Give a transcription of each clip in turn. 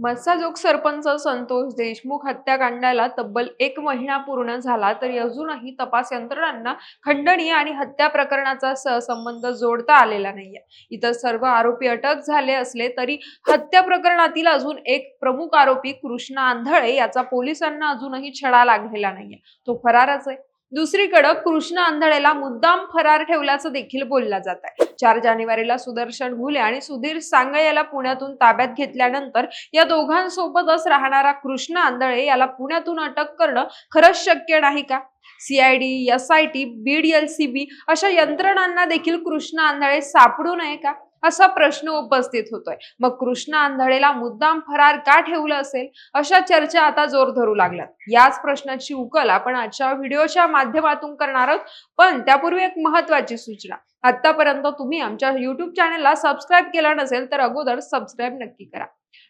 मस्साजोग सरपंच संतोष देशमुख हत्याकांडाला तब्बल एक महिना पूर्ण झाला तरी अजूनही तपास यंत्रणांना खंडणी आणि हत्या प्रकरणाचा सहसंबंध जोडता आलेला नाहीये. इतर सर्व आरोपी अटक झाले असले तरी हत्या प्रकरणातील अजून एक प्रमुख आरोपी कृष्णा आंधळे याचा पोलिसांना अजूनही छडा लागलेला नाहीये. तो फरारच आहे. दुसरीकडे कृष्णा आंधळेला मुद्दाम फरार ठेवल्याचं देखील बोलला जात आहे. चार जानेवारीला सुदर्शन घुले आणि सुधीर सांगळे याला पुण्यातून ताब्यात घेतल्यानंतर या दोघांसोबतच राहणारा कृष्णा आंधळे याला पुण्यातून अटक करणं खरंच शक्य नाही का? CID S I T BDLCB अशा यंत्रणांना देखील कृष्णा आंधळे सापडू नये का? असा प्रश्न उपस्थित होतोय. मग कृष्णा आंधळेला मुद्दाम फरार का ठेवलं असेल? अशा चर्चा आता जोर धरू लागल्यात. याच प्रश्नाची उकल आपण आजच्या व्हिडिओच्या माध्यमातून करणार आहोत. पण त्यापूर्वी एक महत्वाची सूचना. आतापर्यंत तुम्ही आमच्या युट्यूब चॅनलला सबस्क्राईब केला नसेल तर अगोदर सबस्क्राईब नक्की करा.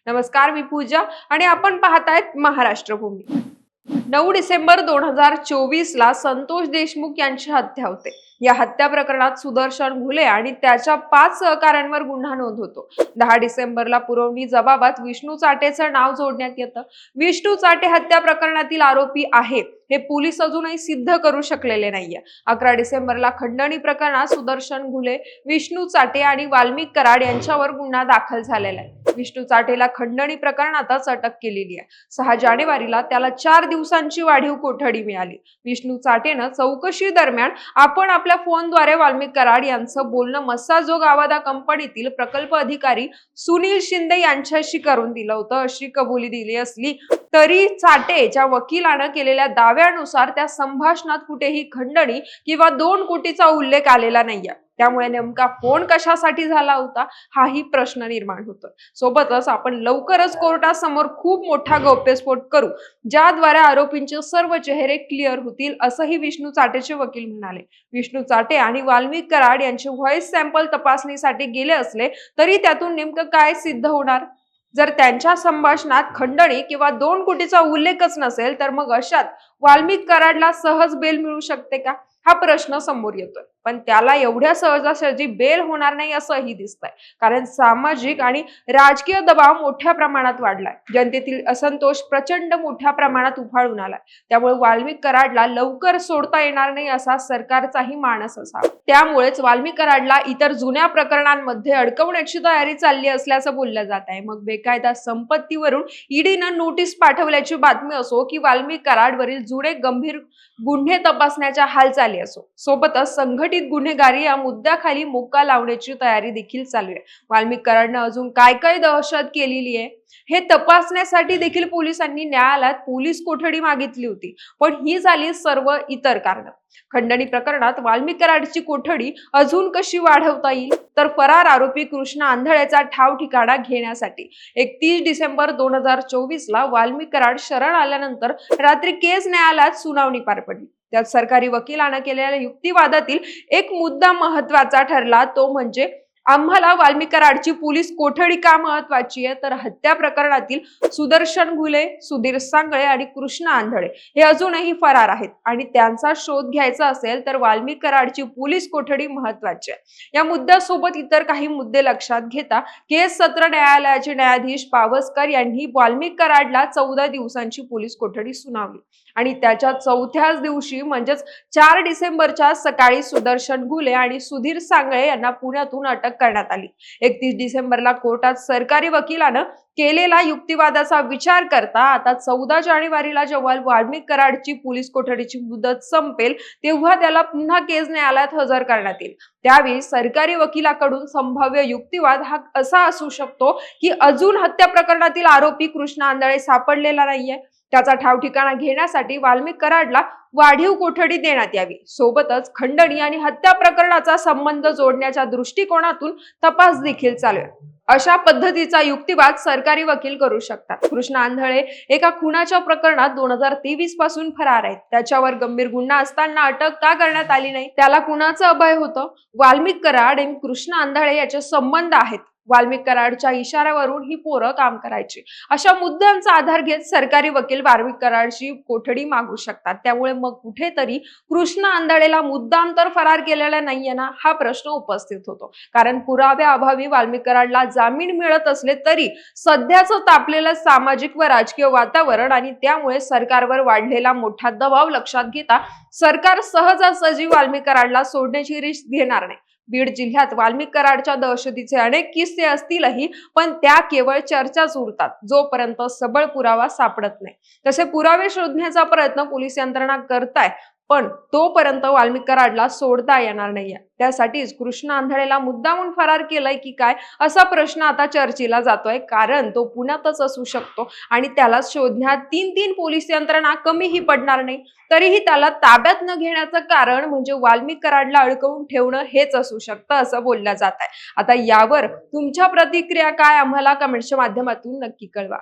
नमस्कार मी पूजा आणि आपण पाहतायत महाराष्ट्र भूमी. नऊ डिसेंबर दोन हजार चोवीस ला संतोष देशमुख यांची हत्या होते. या हत्या प्रकरणात सुदर्शन घुले आणि त्याच्या पाच सहकाऱ्यांवर गुन्हा नोंद होतो. दहा डिसेंबरला पुरवणी जबाबात विष्णू चाटेचं नाव जोडण्यात येतं. विष्णू चाटे हत्या प्रकरणातील आरोपी आहे हे पोलीस अजूनही सिद्ध करू शकलेले नाहीये. अकरा डिसेंबरला खंडणी प्रकरणात सुदर्शन घुले विष्णू चाटे आणि वाल्मिक कराड यांच्यावर गुन्हा दाखल झालेला आहे. विष्णू चाटेला खंडणी प्रकरणातच अटक केलेली आहे. सहा जानेवारीला त्याला चार दिवसांची वाढीव कोठडी मिळाली. विष्णू चाटेनं चौकशी दरम्यान आपण आपल्या फोनद्वारे वाल्मिक कराड यांचं बोलणं मस्साजोग आवादा कंपनीतील प्रकल्प अधिकारी सुनील शिंदे यांच्याशी करून दिलं होतं. अशी कबुली दिली असली तरी चाटेच्या वकिलानं केलेल्या दाव्यानुसार त्या संभाषणात कुठेही खंडणी किंवा दोन कोटीचा उल्लेख आलेला नाहीये. त्यामुळे नेमका फोन कशासाठी झाला होता हाही प्रश्न निर्माण होतो. सोबतच आपण लवकरच कोर्टासमोर खूप मोठा गौप्यस्फोट करू ज्याद्वारे आरोपींचे सर्व चेहरे क्लिअर होतील असंही विष्णू चाटेचे वकील म्हणाले. विष्णू चाटे आणि वाल्मिक कराड यांचे व्हॉइस सॅम्पल तपासणीसाठी गेले असले तरी त्यातून नेमकं काय सिद्ध होणार? जर त्यांच्या संभाषणात खंडणी किंवा दोन कोटीचा उल्लेखच नसेल तर मग अशात वाल्मिक कराडला सहज बेल मिळू शकते का? हा प्रश्न समोर येतोय. पण त्याला एवढ्या सहजासहजी बेल होणार नाही असंही दिसतंय. कारण सामाजिक आणि राजकीय दबाव मोठ्या प्रमाणात वाढलाय. जनतेतील असंतोष प्रचंड मोठ्या प्रमाणात उफाळून आलाय. त्यामुळे वाल्मिक कराडला लवकर सोडता येणार नाही असा सरकारचाही मानस असा. त्यामुळेच वाल्मिक कराडला इतर जुन्या प्रकरणांमध्ये अडकवण्याची तयारी चालली असल्याचं बोललं जात आहे. मग बेकायदा संपत्तीवरून ईडीनं नोटीस पाठवल्याची बातमी असो की वाल्मिक कराडवरील जुने गंभीर गुन्हे तपासण्याच्या हालचाली असो. सोबतच संघटित गुन्हेगारी या मुद्द्याखाली मुक्का लावण्याची तयारी देखील चालू आहे. वाल्मिक अजून काय काय दहशत केलेली आहे हे तपासण्यासाठी देखील पोलिसांनी न्यायालयात पोलीस कोठडी मागितली होती. पण ही झाली सर्व इतर कारण. खंडणी प्रकरणात वाल्मिकराडची कोठडी अजून कशी वाढवता येईल? तर फरार आरोपी कृष्ण आंधळ्याचा ठाव ठिकाणा घेण्यासाठी. एकतीस डिसेंबर दोन हजार चोवीस ला वाल्मिकराड शरण आल्यानंतर रात्री केस न्यायालयात सुनावणी पार पडली. त्यात सरकारी वकिलानं केलेल्या युक्तिवादातील एक मुद्दा महत्त्वाचा ठरला तो म्हणजे आम्हाला वाल्मिकराडची पोलीस कोठडी का महत्वाची आहे? तर हत्या प्रकरणातील सुदर्शन घुले सुधीर सांगळे आणि कृष्ण आंधळे हे अजूनही फरार आहेत. आणि त्यांचा शोध घ्यायचा असेल तर वाल्मिक कराडची पोलीस कोठडी महत्वाची आहे. या मुद्द्यासोबत इतर काही मुद्दे लक्षात घेता केस सत्र न्यायालयाचे न्यायाधीश पावसकर यांनी वाल्मिक कराडला चौदा दिवसांची पोलीस कोठडी सुनावली. आणि त्याच्या चौथ्याच दिवशी म्हणजेच चार डिसेंबरच्या सकाळी सुदर्शन घुले आणि सुधीर सांगळे यांना पुण्यातून अटक करण्यात आली. एकतीस डिसेंबरला कोर्टात सरकारी वकिलानं केलेला युक्तिवादाचा विचार करता आता चौदा जानेवारीला जेव्हा वाढणी कराडची पोलीस कोठडीची मुदत संपेल तेव्हा त्याला पुन्हा केस न्यायालयात हजर करण्यात येईल. त्यावेळी सरकारी वकिलाकडून संभाव्य युक्तिवाद हा असा असू शकतो की अजून हत्या प्रकरणातील आरोपी कृष्ण आंधळे सापडलेला नाहीये. त्याचा ठाव ठिकाणा घेण्यासाठी वाल्मिक कराडला वाढीव कोठडी देण्यात यावी. सोबतच खंडणी आणि हत्या प्रकरणाचा संबंध जोडण्याच्या दृष्टिकोनातून तपास देखील चालू आहे अशा पद्धतीचा युक्तिवाद सरकारी वकील करू शकतात. कृष्ण आंधळे एका खुनाच्या प्रकरणात दोन हजार तेवीसपासून फरार आहेत. त्याच्यावर गंभीर गुन्हा असताना अटक का करण्यात आली नाही? त्याला कुणाचं अभय होतं? वाल्मिक कराड आणि कृष्ण आंधळे याचे संबंध आहेत वाल्मिक कराडच्या इशाऱ्यावरून ही पोरं काम करायची. अशा मुद्द्यांचा आधार घेत सरकारी वकील वाल्मिक कराडची कोठडी मागू शकतात. त्यामुळे मग कुठेतरी कृष्ण आंधळेला मुद्दाम तर फरार केलेला नाहीये ना हा प्रश्न उपस्थित होतो. कारण पुराव्याअभावी वाल्मिक कराडला जामीन मिळत असले तरी सध्याचं तापलेलं सामाजिक व राजकीय वातावरण आणि त्यामुळे सरकारवर वाढलेला मोठा दबाव लक्षात घेता सरकार सहजासहजी वाल्मिक कराडला सोडण्याची रिस्क घेणार नाही. बीड जिल्ह्यात वाल्मिक कराडच्या दहशतीचे अनेक किस्से असतीलही पण त्या केवळ चर्चाच उरतात. जोपर्यंत सबळ पुरावा सापडत नाही. तसे पुरावे शोधण्याचा प्रयत्न पोलीस यंत्रणा करताय पण तोपर्यंत वाल्मिक कराडला सोडता येणार नाहीये. त्यासाठीच कृष्ण आंधळेला मुद्दामून फरार केलाय की काय असा प्रश्न आता चर्चेला जातोय. कारण तो पुण्यातच असू शकतो आणि त्याला शोधण्यात तीन तीन पोलीस यंत्रणा कमीही पडणार नाही. तरीही त्याला ताब्यात न घेण्याचं कारण म्हणजे वाल्मिक कराडला अडकवून ठेवणं हेच असू शकतं असं बोललं जात आहे आता यावर तुमच्या प्रतिक्रिया काय? आम्हाला कमेंटच्या माध्यमातून नक्की कळवा.